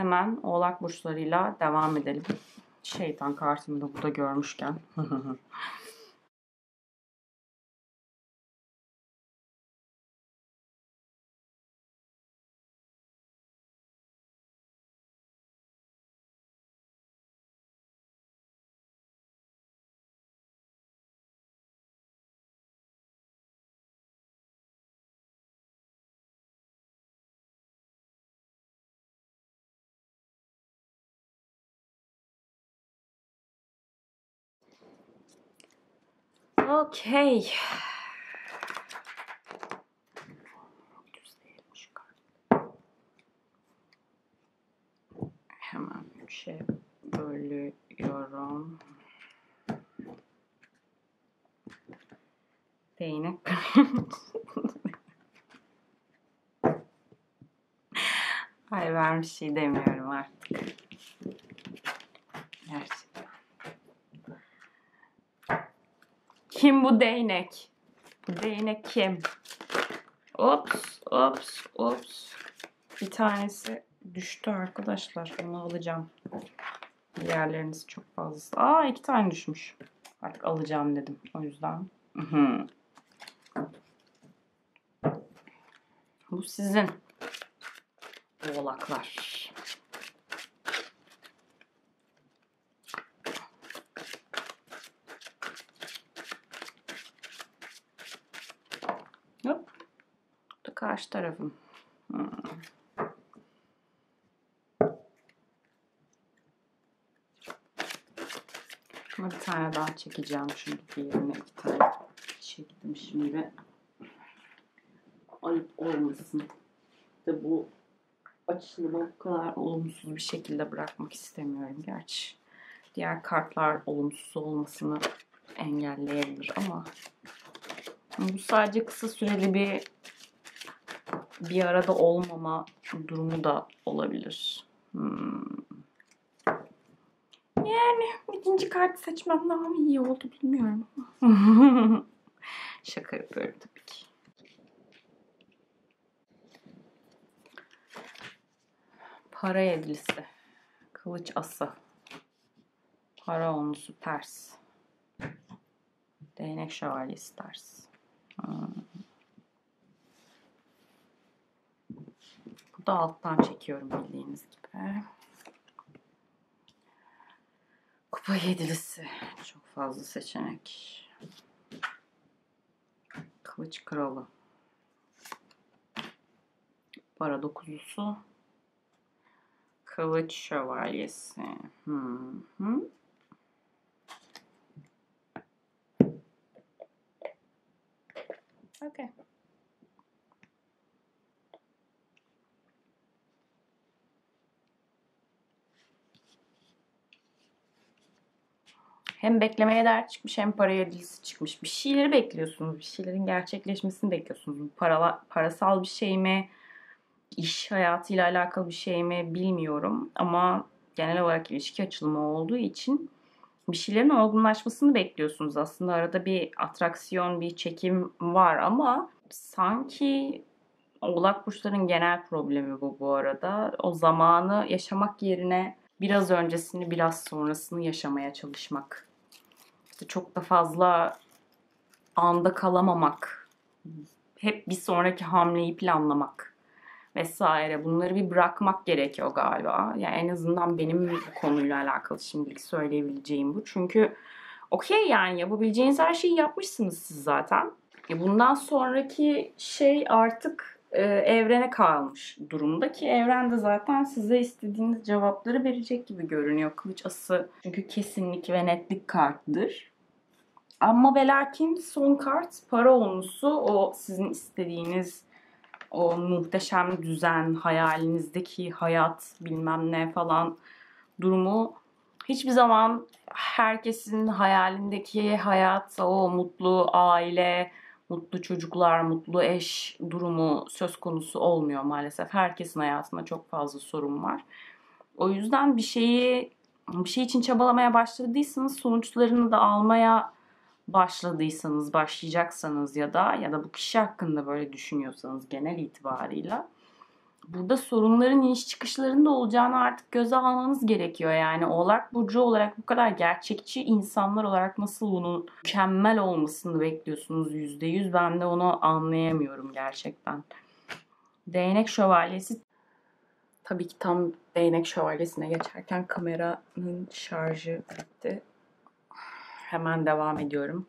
Hemen oğlak burçlarıyla devam edelim. Şeytan kartını da burada görmüşken. Okey. Hemen üçe bölüyorum. Değnek Ay ben bir şey demiyorum artık. Gerçekten. Kim bu değnek? Bu değnek kim? Ops, ops, ops. Bir tanesi düştü arkadaşlar. Onu alacağım. Diğerleriniz çok fazlası. Aa iki tane düşmüş. Artık alacağım dedim. O yüzden. Bu sizin. Oğlaklar. Hop. Bu da karşı tarafım. Hmm. Şuna bir tane daha çekeceğim. Çünkü diğerine iki tane çektim şimdi. Ayıp olmasın. De bu açılımı bu kadar olumsuz bir şekilde bırakmak istemiyorum. Gerçi diğer kartlar olumsuz olmasını engelleyebilir ama bu sadece kısa süreli bir bir arada olmama durumu da olabilir. Hmm. Yani birinci kart seçmem daha mı iyi oldu bilmiyorum. Şaka yapıyorum tabii ki. Para yedilisi. Kılıç ası. Para onlusu ters. Değnek şövalyesi ters. Hmm. Bu da alttan çekiyorum bildiğiniz gibi. Kupa yedilisi. Çok fazla seçenek. Kılıç kralı. Para dokuzlusu. Kılıç şövalyesi. Hmm. Hmm. Okay. Hem beklemeye değer çıkmış hem paraya dilisi çıkmış. Bir şeyleri bekliyorsunuz. Bir şeylerin gerçekleşmesini bekliyorsunuz. Parala, parasal bir şey mi? iş hayatıyla alakalı bir şey mi bilmiyorum. Ama genel olarak ilişki açılımı olduğu için bir şeylerin olgunlaşmasını bekliyorsunuz. Aslında arada bir atraksiyon, bir çekim var ama sanki Oğlak burçların genel problemi bu bu arada. O zamanı yaşamak yerine biraz öncesini, biraz sonrasını yaşamaya çalışmak. İşte çok da fazla anda kalamamak. Hep bir sonraki hamleyi planlamak vesaire. Bunları bir bırakmak gerekiyor galiba. Yani en azından benim bu konuyla alakalı şimdilik söyleyebileceğim bu. Çünkü okey yani yapabileceğiniz her şeyi yapmışsınız siz zaten. E bundan sonraki şey artık e, evrene kalmış durumda ki evren de zaten size istediğiniz cevapları verecek gibi görünüyor. Kılıç ası çünkü kesinlik ve netlik kartıdır. Ama ve lakin son kart para olmusu o sizin istediğiniz o muhteşem düzen, hayalinizdeki hayat bilmem ne falan durumu hiçbir zaman herkesin hayalindeki hayat, o mutlu aile, mutlu çocuklar, mutlu eş durumu söz konusu olmuyor maalesef. Herkesin hayatında çok fazla sorun var. O yüzden bir şeyi bir şey için çabalamaya başladıysanız sonuçlarını da almaya başladıysanız, başlayacaksanız ya da ya da bu kişi hakkında böyle düşünüyorsanız genel itibarıyla burada sorunların iniş çıkışlarında olacağını artık göze almanız gerekiyor. Yani Oğlak Burcu olarak bu kadar gerçekçi insanlar olarak nasıl bunun mükemmel olmasını bekliyorsunuz %100? Ben de onu anlayamıyorum gerçekten. Değnek Şövalyesi tabii ki tam Değnek Şövalyesi'ne geçerken kameranın şarjı bitti. Hemen devam ediyorum.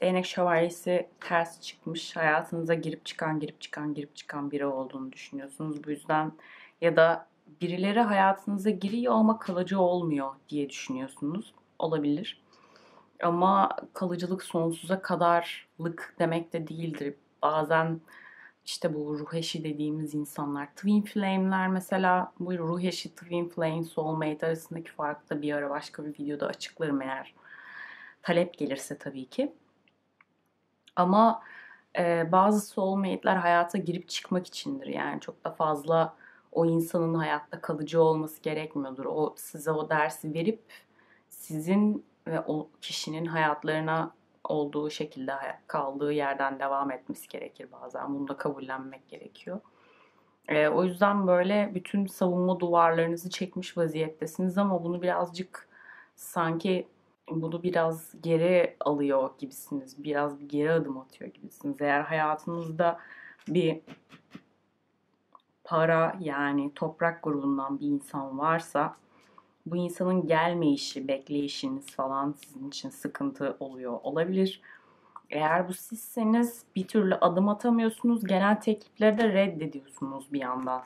Değnek şövalyesi ters çıkmış. Hayatınıza girip çıkan, girip çıkan, girip çıkan biri olduğunu düşünüyorsunuz. Bu yüzden ya da birileri hayatınıza giriyor ama kalıcı olmuyor diye düşünüyorsunuz. Olabilir. Ama kalıcılık sonsuza kadarlık demek de değildir. Bazen işte bu ruh eşi dediğimiz insanlar. Twin Flame'ler mesela bu ruh eşi Twin Flame Soulmate arasındaki farkı da bir ara başka bir videoda açıklarım eğer talep gelirse tabii ki. Ama e, bazı soulmate'ler hayata girip çıkmak içindir. Yani çok da fazla o insanın hayatta kalıcı olması gerekmiyordur. O size o dersi verip sizin ve o kişinin hayatlarına olduğu şekilde kaldığı yerden devam etmesi gerekir bazen. Bunu da kabullenmek gerekiyor. E, o yüzden böyle bütün savunma duvarlarınızı çekmiş vaziyettesiniz ama bunu birazcık sanki bunu biraz geri alıyor gibisiniz. Biraz bir geri adım atıyor gibisiniz. Eğer hayatınızda bir para yani toprak grubundan bir insan varsa bu insanın gelmeyişi, bekleyişiniz falan sizin için sıkıntı oluyor olabilir. Eğer bu sizseniz bir türlü adım atamıyorsunuz. Gelen teklifleri de reddediyorsunuz bir yandan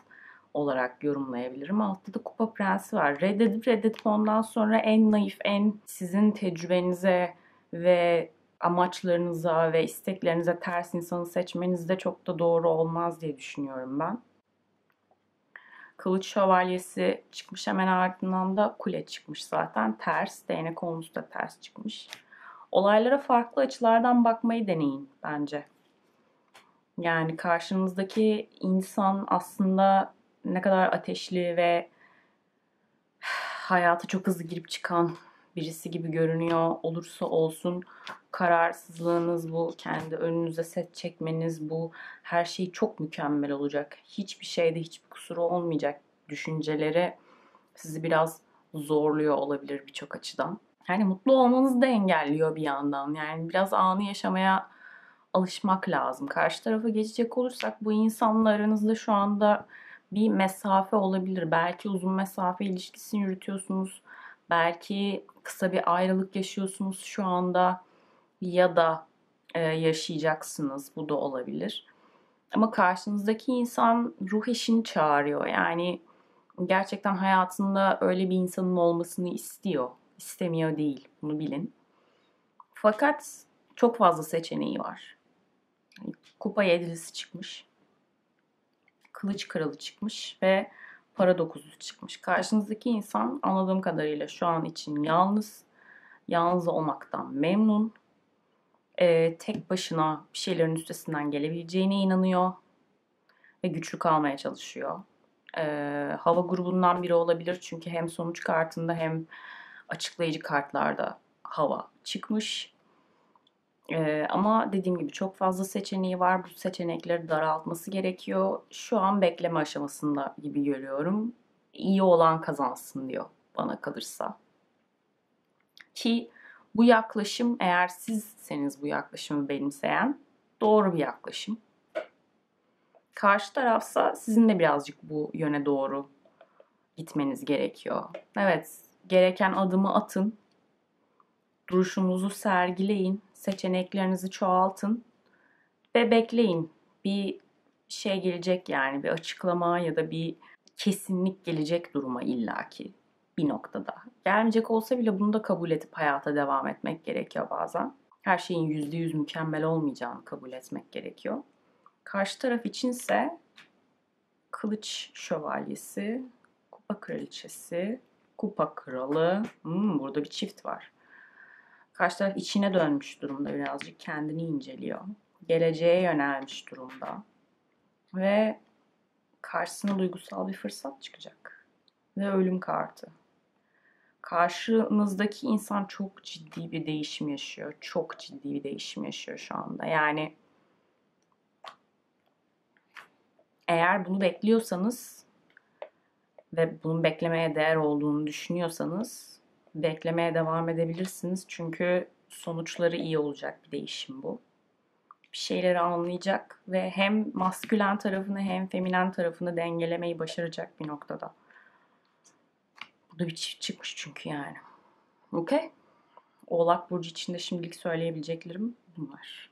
olarak yorumlayabilirim. Altta da Kupa Prensi var. Reddedip reddedip ondan sonra en naif, en sizin tecrübenize ve amaçlarınıza ve isteklerinize ters insanı seçmeniz de çok da doğru olmaz diye düşünüyorum ben. Kılıç Şövalyesi çıkmış hemen ardından da kule çıkmış zaten. Ters, değnek olmuş da ters çıkmış. Olaylara farklı açılardan bakmayı deneyin bence. Yani karşınızdaki insan aslında ne kadar ateşli ve hayata çok hızlı girip çıkan birisi gibi görünüyor olursa olsun kararsızlığınız bu, kendi önünüze set çekmeniz bu, her şey çok mükemmel olacak. Hiçbir şeyde hiçbir kusuru olmayacak düşünceleri sizi biraz zorluyor olabilir birçok açıdan. Yani mutlu olmanızı da engelliyor bir yandan. Yani biraz anı yaşamaya alışmak lazım. Karşı tarafa geçecek olursak bu insanla aranızda şu anda bir mesafe olabilir. Belki uzun mesafe ilişkisini yürütüyorsunuz. Belki kısa bir ayrılık yaşıyorsunuz şu anda ya da e, yaşayacaksınız. Bu da olabilir. Ama karşınızdaki insan ruh eşini çağırıyor. Yani gerçekten hayatında öyle bir insanın olmasını istiyor. İstemiyor değil. Bunu bilin. Fakat çok fazla seçeneği var. Kupa yedilisi çıkmış kılıç kralı çıkmış ve para dokuzu çıkmış. Karşınızdaki insan anladığım kadarıyla şu an için yalnız, yalnız olmaktan memnun, e, tek başına bir şeylerin üstesinden gelebileceğine inanıyor ve güçlü kalmaya çalışıyor. E, hava grubundan biri olabilir çünkü hem sonuç kartında hem açıklayıcı kartlarda hava çıkmış. Ee, ama dediğim gibi çok fazla seçeneği var. Bu seçenekleri daraltması gerekiyor. Şu an bekleme aşamasında gibi görüyorum. İyi olan kazansın diyor bana kalırsa. Ki bu yaklaşım eğer sizseniz bu yaklaşımı benimseyen doğru bir yaklaşım. Karşı tarafsa sizin de birazcık bu yöne doğru gitmeniz gerekiyor. Evet, gereken adımı atın. Duruşunuzu sergileyin seçeneklerinizi çoğaltın ve bekleyin. Bir şey gelecek yani bir açıklama ya da bir kesinlik gelecek duruma illaki bir noktada. Gelmeyecek olsa bile bunu da kabul edip hayata devam etmek gerekiyor bazen. Her şeyin yüzde yüz mükemmel olmayacağını kabul etmek gerekiyor. Karşı taraf içinse kılıç şövalyesi, kupa kraliçesi, kupa kralı. Hmm, burada bir çift var. Karşı taraf içine dönmüş durumda birazcık kendini inceliyor. Geleceğe yönelmiş durumda. Ve karşısına duygusal bir fırsat çıkacak. Ve ölüm kartı. Karşınızdaki insan çok ciddi bir değişim yaşıyor. Çok ciddi bir değişim yaşıyor şu anda. Yani Eğer bunu bekliyorsanız ve bunun beklemeye değer olduğunu düşünüyorsanız beklemeye devam edebilirsiniz. Çünkü sonuçları iyi olacak bir değişim bu. Bir şeyleri anlayacak ve hem maskülen tarafını hem feminen tarafını dengelemeyi başaracak bir noktada. Burada bir çift çıkmış çünkü yani. Okey. Oğlak Burcu için de şimdilik söyleyebileceklerim bunlar.